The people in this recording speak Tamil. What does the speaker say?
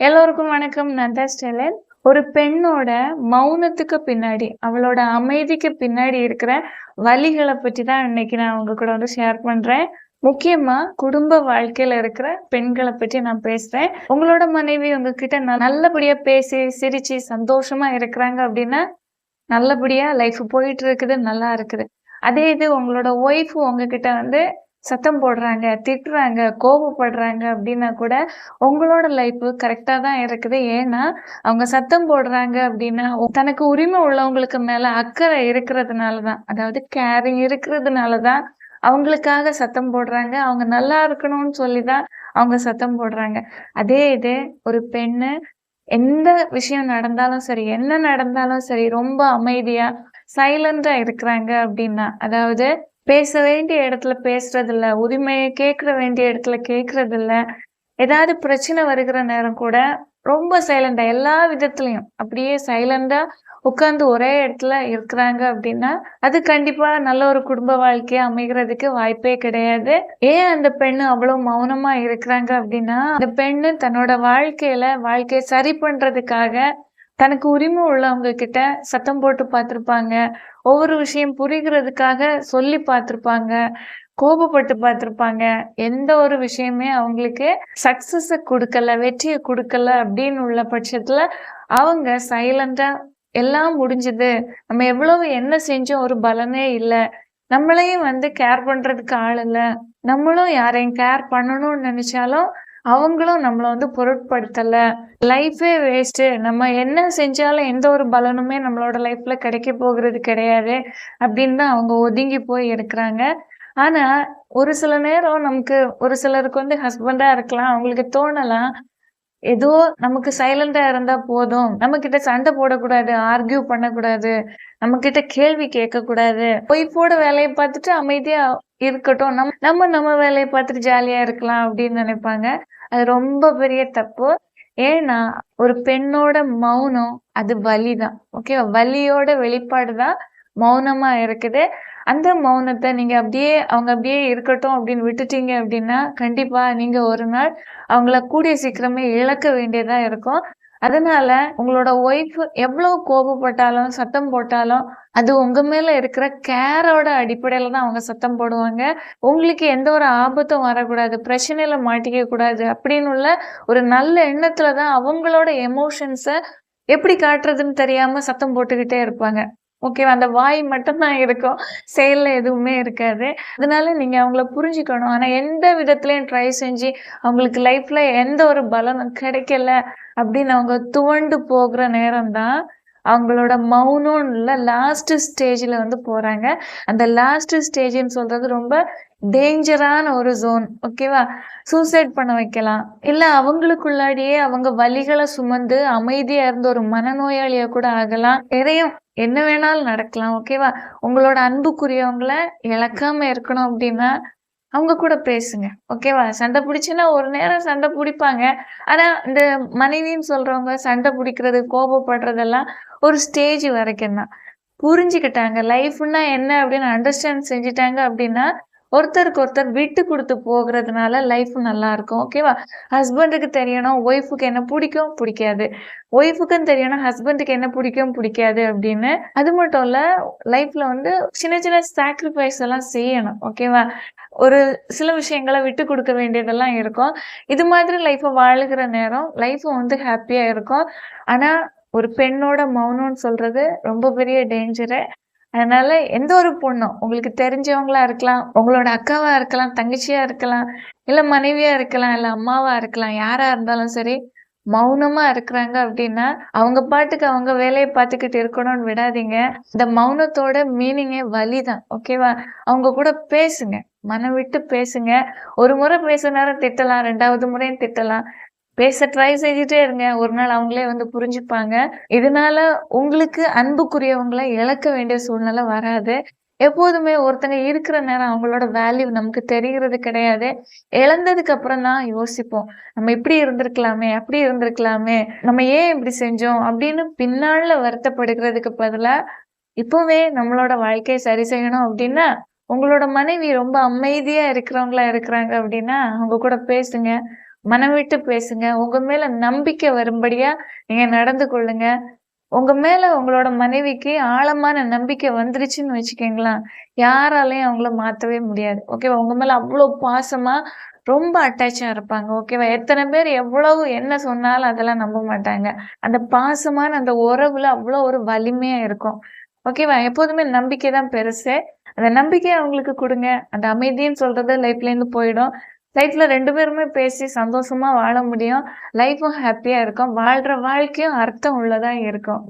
எல்லோருக்கும் வணக்கம். நான் தான் ஸ்டெலன். ஒரு பெண்ணோட மௌனத்துக்கு பின்னாடி அவளோட அமைதிக்கு பின்னாடி இருக்கிற வழிகளை பற்றி தான் இன்னைக்கு நான் உங்க கூட வந்து ஷேர் பண்றேன். முக்கியமா குடும்ப வாழ்க்கையில இருக்கிற பெண்களை பற்றி நான் பேசுறேன். உங்களோட மனைவி உங்ககிட்ட நான் நல்லபடியா பேசி சிரிச்சு சந்தோஷமா இருக்கிறாங்க அப்படின்னா நல்லபடியா லைஃப் போயிட்டு இருக்குது நல்லா இருக்குது. அதே இது உங்களோட ஒய்ஃப் உங்ககிட்ட வந்து சத்தம் போடுறாங்க திட்டுறாங்க கோபப்படுறாங்க அப்படின்னா கூட உங்களோட லைஃப் கரெக்டாக தான் இருக்குது. ஏன்னா அவங்க சத்தம் போடுறாங்க அப்படின்னா தனக்கு உரிமை உள்ளவங்களுக்கு மேல அக்கறை இருக்கிறதுனால தான் அதாவது கேரிங் இருக்கிறதுனால தான் அவங்களுக்காக சத்தம் போடுறாங்க. அவங்க நல்லா இருக்கணும்னு சொல்லி தான் அவங்க சத்தம் போடுறாங்க. அதே இது ஒரு பெண்ணு எந்த விஷயம் நடந்தாலும் சரி என்ன நடந்தாலும் சரி ரொம்ப அமைதியா சைலண்டா இருக்கிறாங்க அப்படின்னா அதாவது பேச வேண்டிய இடத்துல பேசுறதில்ல உரிமையை கேட்கற வேண்டிய இடத்துல கேட்கறதில்ல. ஏதாவது பிரச்சனை வருகிற நேரம் கூட ரொம்ப சைலண்டா எல்லா விதத்துலயும் அப்படியே சைலண்டா உட்கார்ந்து ஒரே இடத்துல இருக்கிறாங்க அப்படின்னா அது கண்டிப்பா நல்ல ஒரு குடும்ப வாழ்க்கையா அமைகிறதுக்கு வாய்ப்பே கிடையாது. ஏன் அந்த பெண்ணு அவ்வளவு மௌனமா இருக்கிறாங்க அப்படின்னா அந்த பெண்ணு தன்னோட வாழ்க்கையில வாழ்க்கையை சரி பண்றதுக்காக தனக்கு உரிமை உள்ளவங்க கிட்ட சத்தம் போட்டு பார்த்திருப்பாங்க. ஒவ்வொரு விஷயம் புரிகிறதுக்காக சொல்லி பார்த்திருப்பாங்க கோபப்பட்டு பார்த்திருப்பாங்க. எந்த ஒரு விஷயமே அவங்களுக்கு சக்சஸ கொடுக்கல வெற்றியை கொடுக்கல அப்படின்னு உள்ள பட்சத்துல அவங்க சைலண்டா எல்லாம் முடிஞ்சது. நம்ம எவ்வளவு என்ன செஞ்சோம் ஒரு பலனே இல்லை. நம்மளையும் வந்து கேர் பண்றதுக்கு ஆள் இல்லை. நம்மளும் யாரையும் கேர் பண்ணணும்னு நினைச்சாலும் அவங்களும் நம்மளை வந்து பொருட்படுத்தலை. லைஃபே வேஸ்ட் நம்ம என்ன செஞ்சாலும் எந்த ஒரு பலனுமே நம்மளோட லைஃப்பில் கிடைக்க போகிறது கிடையாது அப்படின்னு தான் அவங்க ஒதுங்கி போய் இருக்கிறாங்க ஆனா ஒரு சில நேரம் நமக்கு ஒரு சிலருக்கு வந்து ஹஸ்பண்டா இருக்கலாம். அவங்களுக்கு தோணலாம். ஏதோ நமக்கு சைலண்டா இருந்தா போதும். நம்ம கிட்ட சண்டை போடக்கூடாது ஆர்கியூ பண்ணக்கூடாது. நம்ம கிட்ட கேள்வி கேட்கக்கூடாது. பொய் ஒய்ஃபோட வேலையை பார்த்துட்டு அமைதியா இருக்கட்டும். நம்ம நம்ம நம்ம வேலையை பார்த்துட்டு ஜாலியா இருக்கலாம் அப்படின்னு நினைப்பாங்க. அது ரொம்ப பெரிய தப்பு. ஏன்னா ஒரு பெண்ணோட மௌனம் அது வலிதான். ஓகேவா? வலியோட வெளிப்பாடு தான் மௌனமா இருக்குது. அந்த மௌனத்தை நீங்க அப்படியே அவங்க அப்படியே இருக்கட்டும் அப்படின்னு விட்டுட்டீங்க அப்படின்னா கண்டிப்பா நீங்க ஒரு நாள் அவங்கள கூடிய சீக்கிரமே இழக்க வேண்டியதா இருக்கும். அதனால உங்களோட ஒய்ஃப் எவ்வளவு கோபப்பட்டாலும் சத்தம் போட்டாலும் அது உங்க மேல இருக்கிற கேரோட அடிப்படையில தான் அவங்க சத்தம் போடுவாங்க. உங்களுக்கு எந்த ஒரு ஆபத்தும் வரக்கூடாது பிரச்சனையில மாட்டிக்க கூடாது அப்படின்னு உள்ள ஒரு நல்ல எண்ணத்துல தான் அவங்களோட எமோஷன்ஸை எப்படி காட்டுறதுன்னு தெரியாம சத்தம் போட்டுக்கிட்டே இருப்பாங்க. ஓகேவா அந்த வாய் மட்டும்தான் இருக்கும். செயல்ல எதுவுமே இருக்காது. அதனால நீங்க அவங்கள புரிஞ்சுக்கணும். ஆனா எந்த விதத்துலையும் ட்ரை செஞ்சு அவங்களுக்கு லைஃப்பில் எந்த ஒரு பலனும் கிடைக்கல அப்படின்னு அவங்க துவண்டு போகிற நேரம் தான் அவங்களோட மௌனம் லாஸ்ட் ஸ்டேஜ்ல வந்து போறாங்க. அந்த லாஸ்ட் ஸ்டேஜ்னு சொல்றது ரொம்ப டேஞ்சரான ஒரு ஜோன் ஓகேவா சூசைட் பண்ண வைக்கலாம். இல்லை அவங்களுக்குள்ளாடியே அவங்க வழிகளை சுமந்து அமைதியா இருந்த ஒரு மனநோயாளியாக கூட ஆகலாம். எதையும் என்ன வேணாலும் நடக்கலாம் ஓகேவா உங்களோட அன்புக்குரியவங்கள இழக்காம இருக்கணும் அப்படின்னா அவங்க கூட பேசுங்க. ஓகேவா சண்டை பிடிச்சுன்னா ஒரு நேரம் சண்டை பிடிப்பாங்க. ஆனா இந்த மனைவின்னு சொல்றவங்க சண்டை பிடிக்கிறது கோபப்படுறதெல்லாம் ஒரு ஸ்டேஜ் வரைக்கும் தான். புரிஞ்சுக்கிட்டாங்க. லைஃப்னா என்ன அப்படின்னு அண்டர்ஸ்டாண்ட் செஞ்சுட்டாங்க அப்படின்னா ஒருத்தருக்கு ஒருத்தர் விட்டு கொடுத்து போகிறதுனால லைஃப் நல்லா இருக்கும். ஓகேவா ஹஸ்பண்டுக்கு தெரியணும் ஒய்ஃபுக்கு என்ன பிடிக்கும்? பிடிக்காது. ஒய்ஃபுக்கும் தெரியணும் ஹஸ்பண்டுக்கு என்ன பிடிக்கும்? பிடிக்காது அப்படின்னு. அது மட்டும் இல்ல லைஃப்ல வந்து சின்ன சின்ன சாக்ரிஃபைஸ் எல்லாம் செய்யணும். ஓகேவா ஒரு சில விஷயங்களை விட்டு கொடுக்க வேண்டியதெல்லாம் இருக்கும். இது மாதிரி லைஃப்பை வாழுகிற நேரம் லைஃப் வந்து ஹாப்பியா இருக்கும். ஆனா ஒரு பெண்ணோட மௌனம்னு சொல்றது ரொம்ப பெரிய டேஞ்சரு அதனால எந்த ஒரு பொண்ணும் உங்களுக்கு தெரிஞ்சவங்களா இருக்கலாம் உங்களோட அக்காவா இருக்கலாம் தங்கச்சியா இருக்கலாம் இல்ல மனைவியா இருக்கலாம் இல்ல அம்மாவா இருக்கலாம் யாரா இருந்தாலும் சரி மௌனமா இருக்கிறாங்க அப்படின்னா அவங்க பாட்டுக்கு அவங்க வேலையை பார்த்துக்கிட்டு இருக்கணும்னு விடாதீங்க. இந்த மௌனத்தோட மீனிங்கே வலிதான் ஓகேவா அவங்க கூட பேசுங்க மனம் விட்டு பேசுங்க. ஒரு முறை பேச நேரம் திட்டலாம் ரெண்டாவது முறையும் திட்டலாம். பேச ட்ரை செஞ்சுட்டே இருங்க. ஒரு நாள் அவங்களே வந்து புரிஞ்சுப்பாங்க. இதனால உங்களுக்கு அன்புக்குரியவங்களை இழக்க வேண்டிய சூழ்நிலை வராது. எப்போதுமே ஒருத்தங்க இருக்கிற நேரம் அவங்களோட வேல்யூ நமக்கு தெரிகிறது கிடையாது. இழந்ததுக்கு அப்புறம் தான் யோசிப்போம். நம்ம இப்படி இருந்திருக்கலாமே அப்படி இருந்திருக்கலாமே நம்ம ஏன் இப்படி செஞ்சோம் அப்படின்னு பின்னால வருத்தப்படுகிறதுக்கு பதிலா இப்பவே நம்மளோட வாழ்க்கையை சரி செய்யணும் அப்படின்னா உங்களோட மனைவி ரொம்ப அமைதியா இருக்கிறவங்களா இருக்கிறாங்க அப்படின்னா அவங்க கூட பேசுங்க. மனம் விட்டு பேசுங்க. உங்க மேல நம்பிக்கை வரும்படியா நீங்க நடந்து கொள்ளுங்க. உங்க மேல உங்களோட மனைவிக்கு ஆழமான நம்பிக்கை வந்துருச்சுன்னு வச்சுக்கோங்களேன் யாராலயும் அவங்கள மாத்தவே முடியாது. ஓகேவா? உங்க மேல அவ்வளோ பாசமா ரொம்ப அட்டாச்சா இருப்பாங்க. ஓகேவா? எத்தனை பேர் எவ்வளவு என்ன சொன்னாலும் அதெல்லாம் நம்ப மாட்டாங்க. அந்த பாசமான அந்த உறவுல அவ்வளோ ஒரு வலிமையா இருக்கும். ஓகேவா? எப்போதுமே நம்பிக்கை தான் பெருசு. அந்த நம்பிக்கையை அவங்களுக்கு கொடுங்க அந்த அமைதின்னு சொல்றது லைஃப்லேருந்து போயிடும். லைஃப்ல ரெண்டு பேருமே பேசி சந்தோஷமா வாழ முடியும். லைஃப்பும் ஹாப்பியா இருக்கும். வாழ்ற வாழ்க்கையும் அர்த்தம் உள்ளதா இருக்கும்.